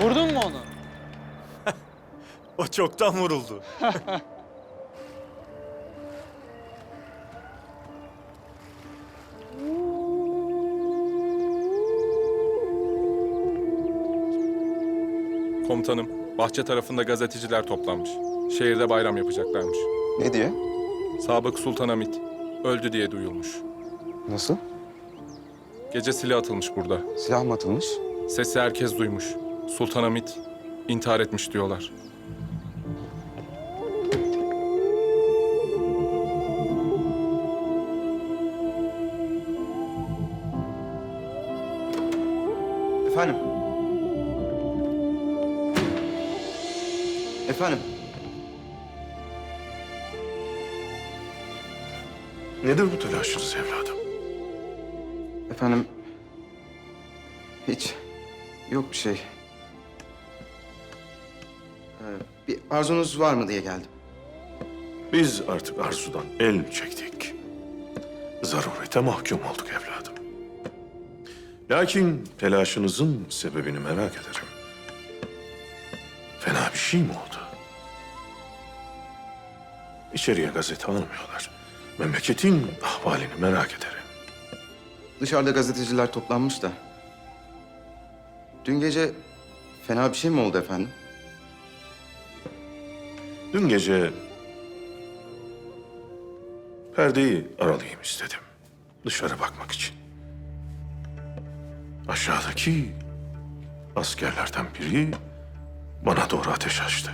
Vurdun mu onu? O çoktan vuruldu. Komutanım, bahçe tarafında gazeteciler toplanmış. Şehirde bayram yapacaklarmış. Ne diye? Sabık Sultan Hamit öldü diye duyulmuş. Nasıl? Gece silah atılmış burada. Silah mı atılmış? Sesi herkes duymuş. Sultan Hamit intihar etmiş diyorlar. Efendim? Efendim? Nedir bu telaşınız evladım? Efendim? Hiç. Yok bir şey. Ee, bir arzunuz var mı diye geldim. Biz artık arzudan el çektik. Zarurete mahkum olduk evladım. Lakin telaşınızın sebebini merak ederim. Fena bir şey mi oldu? İçeriye gazete almıyorlar. Memleketin ahvalini merak ederim. Dışarıda gazeteciler toplanmış da. Dün gece fena bir şey mi oldu efendim? Dün gece perdeyi aralayayım istedim. Dışarı bakmak için. Aşağıdaki askerlerden biri bana doğru ateş açtı.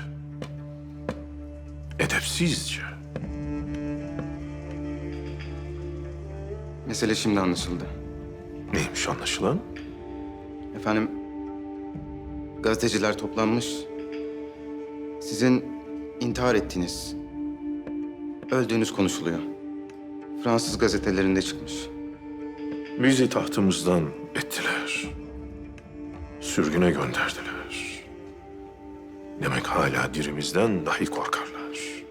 Edepsizce. Mesele şimdi anlaşıldı. Neymiş anlaşılan? Efendim, gazeteciler toplanmış. Sizin intihar ettiğiniz, öldüğünüz konuşuluyor. Fransız gazetelerinde çıkmış. Bizi tahtımızdan ettiler. Sürgüne gönderdiler. Demek hala dirimizden dahi korkarlar.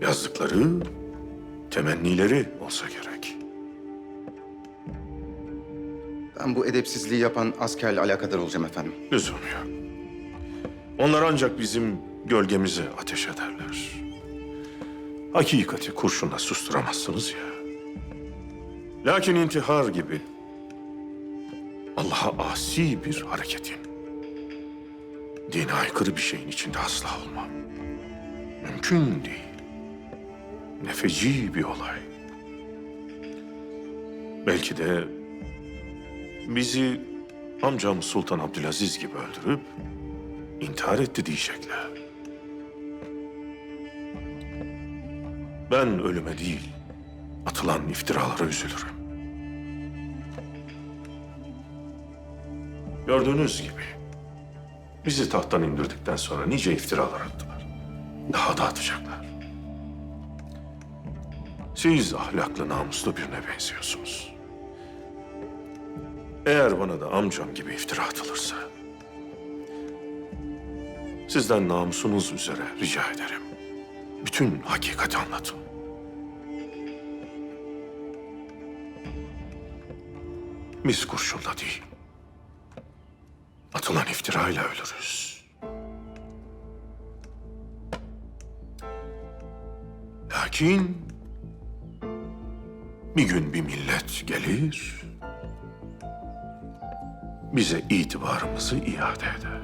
Yazdıkları temennileri olsa gerek. Ben bu edepsizliği yapan askerle alakadar olacağım efendim. Lüzum yok. Onlar ancak bizim gölgemizi ateş ederler. Hakikati kurşunla susturamazsınız ya. Lakin intihar gibi Allah'a asi bir hareketin, dine aykırı bir şeyin içinde asla olmam. Mümkün değil. Nefeci bir olay. Belki de bizi amcam Sultan Abdülaziz gibi öldürüp intihar etti diyecekler. Ben ölüme değil, atılan iftiralara üzülürüm. Gördüğünüz gibi bizi tahttan indirdikten sonra nice iftiralar attılar. Daha da atacaklar. Siz ahlaklı, namuslu birine benziyorsunuz. Eğer bana da amcam gibi iftira atılırsa... ...sizden namusunuz üzere rica ederim. Bütün hakikati anlatın. Biz kurşunla değil... ...atılan iftirayla ölürüz. Lakin... ...bir gün bir millet gelir bize itibarımızı iade eder.